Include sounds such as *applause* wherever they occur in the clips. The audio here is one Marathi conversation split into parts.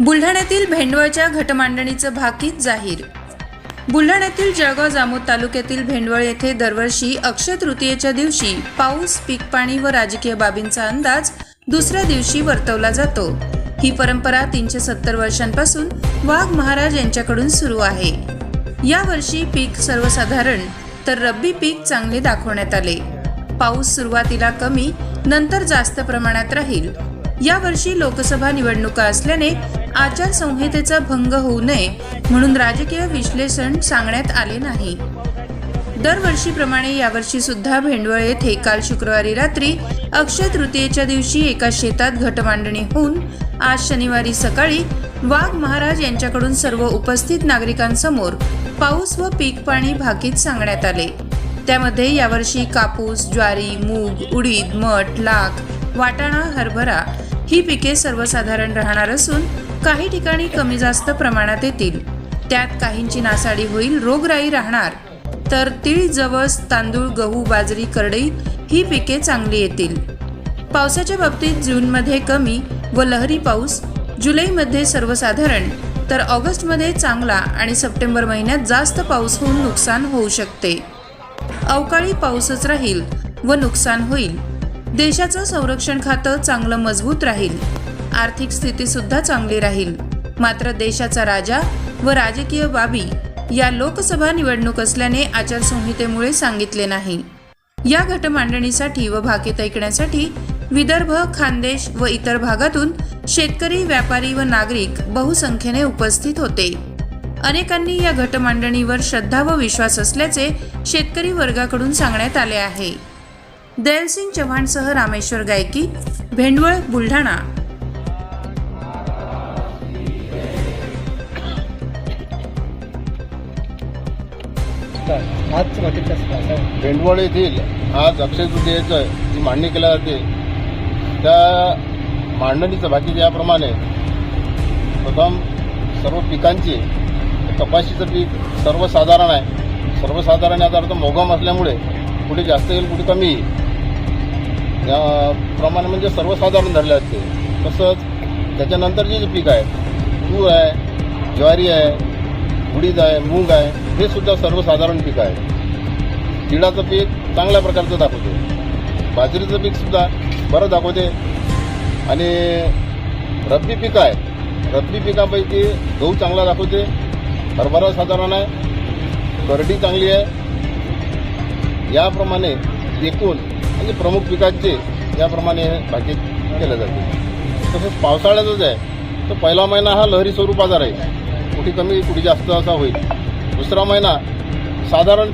बुलढाण्यातील भेंडवळच्या घटमांडणीचं भाकीत जाहीर. बुलढाण्यातील जळगाव जामोद तालुक्यातील भेंडवळ येथे दरवर्षी अक्षय तृतीयेच्या दिवशी पाऊस पीक पाणी व राजकीय बाबींचा अंदाज दुसऱ्या दिवशी वर्तवला जातो. ही परंपरा तीनशे सत्तर वर्षांपासून वाघ महाराज यांच्याकडून सुरू आहे. यावर्षी पीक सर्वसाधारण तर रब्बी पीक चांगले दाखवण्यात आले. पाऊस सुरुवातीला कमी नंतर जास्त प्रमाणात राहील. यावर्षी लोकसभा निवडणुका असल्याने आचारसंहितेचा भंग होऊ नये म्हणून राजकीय विश्लेषण सांगण्यात आले नाही. दरवर्षीप्रमाणे यावर्षी सुद्धा भेंडवळ येथे काल शुक्रवारी रात्री अक्षय तृतीयेच्या दिवशी एका शेतात घटमांडणी होऊन आज शनिवारी सकाळी वाघ महाराज यांच्याकडून सर्व उपस्थित नागरिकांसमोर पाऊस व पीक पाणी भाकीत सांगण्यात आले. त्यामध्ये यावर्षी कापूस ज्वारी मूग उडीद मठ लाख वाटाणा हरभरा ही पिके सर्वसाधारण राहणार असून काही ठिकाणी कमी जास्त प्रमाणात येतील. त्यात काहींची नासाडी होईल रोगराई राहणार. तर तीळ जवस तांदूळ गहू बाजरी करडई ही पिके चांगली येतील. पावसाच्या बाबतीत जूनमध्ये कमी व लहरी पाऊस जुलैमध्ये सर्वसाधारण तर ऑगस्टमध्ये चांगला आणि सप्टेंबर महिन्यात जास्त पाऊस होऊन नुकसान होऊ शकते. अवकाळी पाऊसच राहील व नुकसान होईल. देशाचं संरक्षण खातं चांगलं मजबूत राहील. आर्थिक स्थिती सुद्धा चांगली राहील. मात्र देशाचा राजा व राजकीय बाबी या लोकसभा निवडणूक असल्याने आचारसंहितेमुळे सांगितले नाही. या घटमांडणीसाठी व भाकीत ऐकण्यासाठी विदर्भ खानदेश व इतर भागातून शेतकरी व्यापारी व नागरिक बहुसंख्येने उपस्थित होते. अनेकांनी या घटमांडणीवर श्रद्धा व विश्वास असल्याचे शेतकरी वर्गाकडून सांगण्यात आले आहे. दयालसिंग चव्हाणसह रामेश्वर गायकी भेंडवळ बुलढाणा. आज वाटेल कसं भेंडवळ येथील आज अक्षय तृतीयेचं जी मांडणी केली जाते त्या मांडणीचं बाकी याप्रमाणे प्रथम सर्व पिकांची कपाशीचं पीक सर्वसाधारण आहे. सर्वसाधारण याचा अर्थ मोगम असल्यामुळे कुठे जास्त येईल कुठे कमी येईल. याप्रमाणे म्हणजे सर्वसाधारण धरले असते तसंच त्याच्यानंतर जे पीक आहे तूर आहे ज्वारी आहे उडीद आहे मूग आहे हे सुद्धा सर्वसाधारण पीक आहे. तिळाचं पीक चांगल्या प्रकारचं दाखवते. बाजरीचं पीक सुद्धा बरं दाखवते. आणि रब्बी पीक आहे. रब्बी पिकापैकी गहू चांगला दाखवते. हरभरा साधारण आहे. करडी चांगली आहे. याप्रमाणे एकूण म्हणजे प्रमुख पिकांचे याप्रमाणे भाकीत केलं जाते. तसंच पावसाळ्यातच आहे. तर पहिला महिना हा लहरी स्वरूपाचा राहील कुठे कमी कुठे जास्त असा होईल. दुसरा महिना साधारण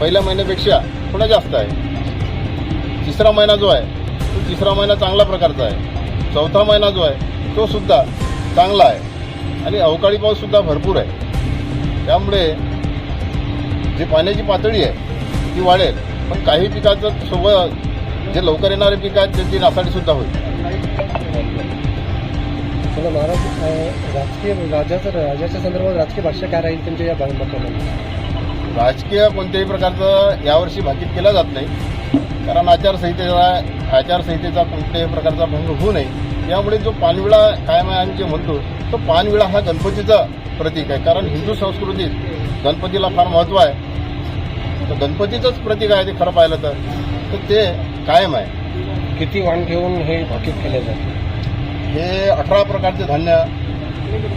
पहिल्या महिन्यापेक्षा थोडा जास्त आहे. तिसरा महिना जो आहे तो तिसरा महिना चांगला प्रकारचा आहे. चौथा महिना जो आहे तो सुद्धा चांगला आहे. आणि अवकाळी पाऊससुद्धा भरपूर आहे. त्यामुळे जी पाण्याची पातळी आहे ती वाढेल. पण काही पिकाचं सोबत जे लवकर येणारे पिकं आहेत त्यांची नासाडीसुद्धा होईल. मला महाराज राजकीय राजाचं राजाच्या संदर्भात राजकीय भाष्य काय राहील तुमच्या या भागामध्ये? राजकीय कोणत्याही प्रकारचं यावर्षी भाकीत केलं जात नाही. कारण आचारसंहितेचा आचारसंहितेचा कोणत्याही प्रकारचा भंग होऊ नये. यामुळे जो पानविळा कायम आहे आम्ही जे म्हणतो तो पानविळा हा गणपतीचा प्रतीक आहे. कारण हिंदू संस्कृतीत गणपतीला फार महत्त्व आहे. तर गणपतीचंच प्रतीक आहे ते खरं पाहिलं तर. तर ते कायम आहे. किती वाण घेऊन हे भाकीत केले जाते? हे अठरा प्रकारचे धान्य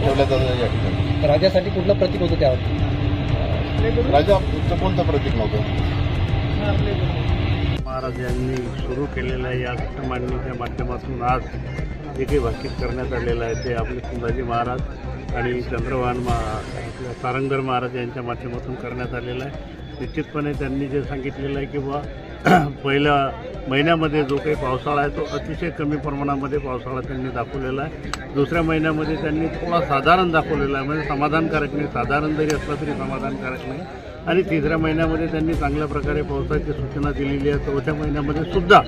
ठेवलं जातं या ठिकाणी. राजासाठी कुठलं प्रतीक होतं त्यावर? राजा कोणतं प्रतीक नव्हतं? महाराज यांनी सुरू केलेल्या या मांडणीच्या माध्यमातून आज जे काही भाकीत करण्यात आलेलं आहे ते आपले संभाजी महाराज आणि चंद्रवान मा आपल्या तारंगधर महाराज यांच्या माध्यमातून करण्यात आलेलं आहे. निश्चितपणे त्यांनी जे सांगितलेलं आहे की बुवा *clears throat* पहिल्या महिन्यामध्ये जो काही पावसाळा आहे तो अतिशय कमी प्रमाणामध्ये पावसाळा त्यांनी दाखवलेला आहे. दुसऱ्या महिन्यामध्ये त्यांनी थोडा साधारण दाखवलेला आहे. म्हणजे समाधानकारक नाही. साधारण जरी असला तरी समाधानकारक नाही. आणि तिसऱ्या महिन्यामध्ये त्यांनी चांगल्या प्रकारे पावसाची सूचना दिलेली आहे. चौथ्या महिन्यामध्ये सुद्धा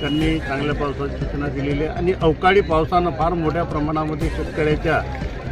त्यांनी चांगल्या पावसाची सूचना दिलेली आहे. आणि अवकाळी पावसानं फार मोठ्या प्रमाणामध्ये शेतकऱ्याच्या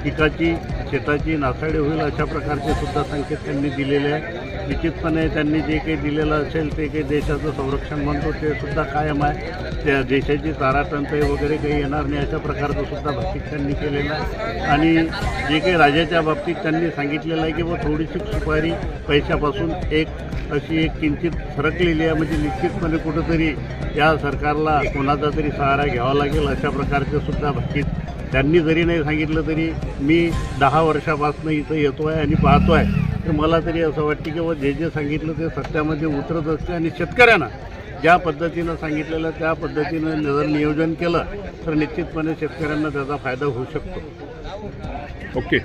पिकाची शेताची नासाडी होईल अशा प्रकारचे सुद्धा संकेत त्यांनी दिलेले आहे. निश्चितपणे त्यांनी जे काही दिलेलं असेल ते काही देशाचं संरक्षण म्हणतो ते सुद्धा कायम आहे. त्या देशाची ताराटंचाई वगैरे काही येणार नाही अशा प्रकारचं सुद्धा भाषिक त्यांनी केलेलं आहे. आणि जे काही राजाच्या बाबतीत त्यांनी सांगितलेलं आहे की व थोडीशी सुपारी पैशापासून एक अशी एक किंचित सरकलेली आहे म्हणजे निश्चितपणे कुठंतरी या सरकारला कोणाचा तरी सहारा घ्यावा लागेल अशा प्रकारचे सुद्धा भाकीत त्यांनी जरी नाही सांगितलं तरी मी दहा वर्षापासून इथं येतो आहे आणि पाहतो आहे तर मला तरी असं वाटते की बाबा जे जे सांगितलं ते सत्यामध्ये उतरत असते आणि शेतकऱ्यांना ज्या पद्धतीनं सांगितलेलं त्या पद्धतीनं जर नियोजन केलं तर निश्चितपणे शेतकऱ्यांना त्याचा फायदा होऊ शकतो. ओके.